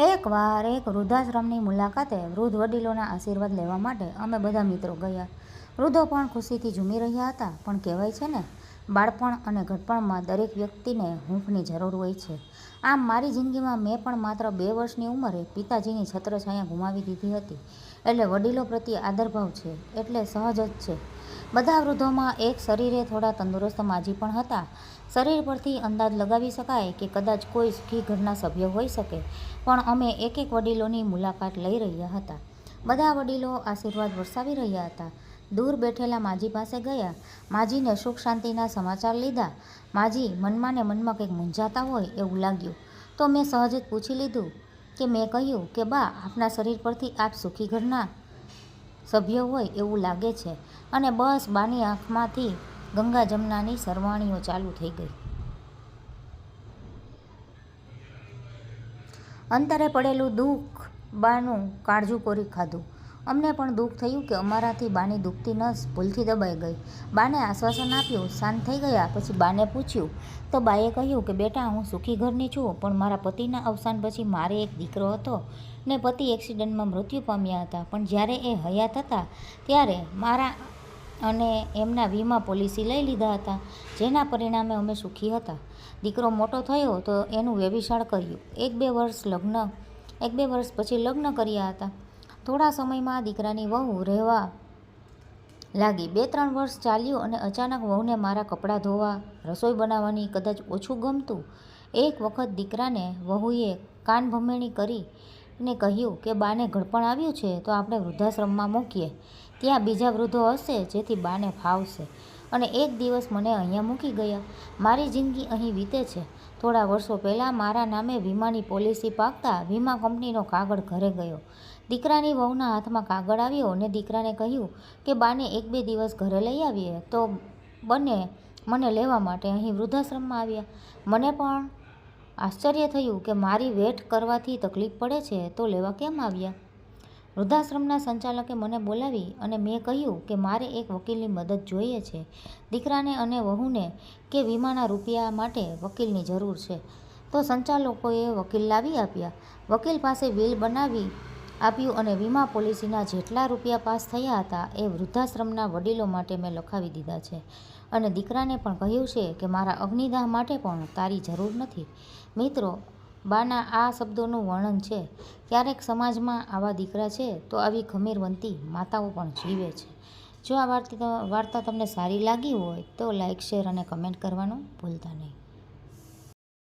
એકવાર એક વૃદ્ધાશ્રમની મુલાકાતે વૃદ્ધ વડીલોના આશીર્વાદ લેવા માટે અમે બધા મિત્રો ગયા. વૃદ્ધો પણ ખુશીથી ઝૂમી રહ્યા હતા. પણ કહેવાય છે ને, બાળપણ અને ઘટપણમાં દરેક વ્યક્તિને હૂંફની જરૂર હોય છે. આમ મારી જિંદગીમાં મેં પણ માત્ર બે વર્ષની ઉંમરે પિતાજીની છત્રછાયા ગુમાવી દીધી હતી. એટલે વડીલો પ્રત્યે આદરભાવ છે. એટલે સહજ જ છે. બધા વૃદ્ધોમાં એક શરીરે થોડા તંદુરસ્ત માજી પણ હતા. શરીર પરથી અંદાજ લગાવી શકાય કે કદાચ કોઈ સુખી ઘરના સભ્ય હોઈ શકે, પણ અમે એક એક વડીલોની મુલાકાત લઈ રહ્યા હતા. બધા વડીલો આશીર્વાદ વરસાવી રહ્યા હતા. દૂર બેઠેલા માજી પાસે ગયા. માજીને સુખ શાંતિના સમાચાર લીધા. માજી મનમાં ને મનમાં કંઈક મૂંઝાતા હોય એવું લાગ્યું. તો મેં સહજ જ પૂછી લીધું કે મેં કહ્યું કે, બા, આપના શરીર પરથી આપ સુખી ઘરના સભ્ય હોય એવું લાગે છે. અને બસ બાની આંખમાંથી ગંગા જમનાની સરવાણીઓ ચાલુ થઈ ગઈ. અંતરે પડેલું દુઃખ બાનું કાળજું કોરી ખાધું. અમને પણ દુઃખ થયું કે અમારાથી બાની દુખતી નસ ભૂલથી દબાઈ ગઈ. બાને આશ્વાસન આપ્યું, શાંત થઈ ગયા. પછી બાને પૂછ્યું, તો બાએ કહ્યું કે, બેટા, હું સુખી ઘરની છું, પણ મારા પતિના અવસાન પછી મારે એક દીકરો હતો ને પતિ એક્સિડન્ટમાં મૃત્યુ પામ્યા હતા. પણ જ્યારે એ હયાત હતા, ત્યારે મારા અને એમના વીમા પોલિસી લઈ લીધા હતા, જેના પરિણામે અમે સુખી હતા. દીકરો મોટો થયો તો એનું વ્યવિશાળ કર્યું. એક બે વર્ષ લગ્ન, એક બે વર્ષ પછી લગ્ન કર્યા હતા. થોડા સમયમાં દીકરાની વહુ રહેવા લાગી. બે ત્રણ વર્ષ ચાલ્યું અને અચાનક વહુને મારા કપડાં ધોવા, રસોઈ બનાવવાની કદાચ ઓછું ગમતું. એક વખત દીકરાને વહુએ કાન ભમેણી કરીને કહ્યું કે, બાને ઘડપણ આવ્યું છે, તો આપણે વૃદ્ધાશ્રમમાં મૂકીએ. ત્યાં બીજા વૃદ્ધો હશે જેથી બાને ફાવશે. અને એક દિવસ મને અહીંયા મૂકી ગયા. મારી જિંદગી અહીં વીતે છે. થોડા વર્ષો પહેલાં મારા નામે વીમાની પોલિસી પાકતા વીમા કંપનીનો કાગળ ઘરે ગયો. દીકરાની વહુના હાથમાં કાગળ આવ્યો અને દીકરાને કહ્યું કે, બાને એક બે દિવસ ઘરે લઈ આવીએ, તો બંને મને લેવા માટે અહીં વૃદ્ધાશ્રમમાં આવ્યા. મને પણ આશ્ચર્ય થયું કે, મારી વેઠ કરવાથી તકલીફ પડે છે, તો લેવા કેમ આવ્યા? વૃદ્ધાશ્રમના સંચાલકે મને બોલાવી અને મેં કહ્યું કે મારે એક વકીલની મદદ જોઈએ છે. દીકરાને અને વહુને કે વીમાના રૂપિયા માટે વકીલની જરૂર છે. તો સંચાલકોએ વકીલ લાવી આપ્યા. વકીલ પાસે બિલ બનાવી આપ્યું અને વીમા પોલિસીના જેટલા રૂપિયા પાસ થયા હતા એ વૃદ્ધાશ્રમના વડીલો માટે મેં લખાવી દીધા છે. અને દીકરાને પણ કહ્યું છે કે મારા અગ્નિદાહ માટે પણ તારી જરૂર નથી. મિત્રો બાના આ શબ્દોનું વર્ણન છે. ક્યારેક સમાજમાં આવા દીકરા છે તો આવી ખમીરવંતી માતાઓ પણ જીવે છે. જો આ વાર્તા તમને સારી લાગી હોય તો લાઇક શેર અને કમેન્ટ કરવાનું ભૂલતા નહીં.